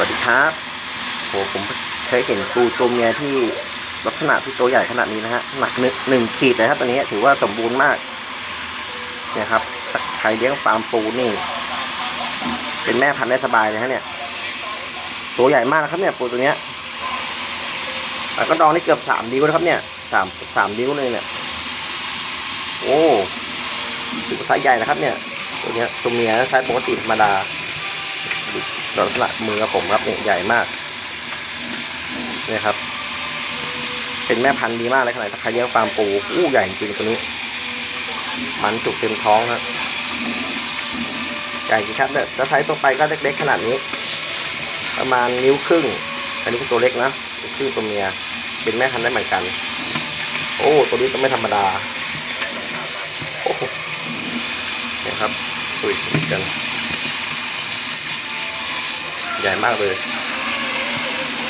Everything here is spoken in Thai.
วัสดีครับโหผมเคยเห็นปูตัวเมียที่ลักษณะที่ตัวใหญ่ขนาดนี้นะฮะหนักหนึ่งหนึ่งขีดเลยครับตัวนี้ถือว่าสมบูรณ์มากเนี่ยครับใครเลี้ยงฟาร์มปูนี่ เป็นแม่พันธุ์ได้สบายเลยฮะเนี่ย ตัวใหญ่มากนะครับ เนี่ยปูตัวเนี้ยแล้วก็ดองนี่เกือบสามนิ้วนะครับ เนี่ยสามสามนิ้วเลยเนี่ย โอ้ถือว่าไซส์ใหญ่นะครับ เนี่ย ตัวเนี้ยตัวเมียไซส์ปกติธรรมดา ลักษณะมือผมครับเนี่ยใหญ่มากเนี่ยครับ เป็นแม่พันธุ์ดีมากเลยขนาดใครเลี้ยงฟาร์มปูอู้ใหญ่จริงตัวนี้ มันจุกเต็มท้องนะใหญ่จริงครับเนี่ยแล้วไซส์ตัวไปก็เล็กๆขนาดนี้ ประมาณนิ้วครึ่ง อันนี้คือตัวเล็กนะครึ่งตัวเมีย เป็นแม่พันธุ์ได้เหมือนกัน โอ้ตัวนี้ก็ไม่ธรรมดาโอ้โหเนี่ยครับคุยกัน มากเลย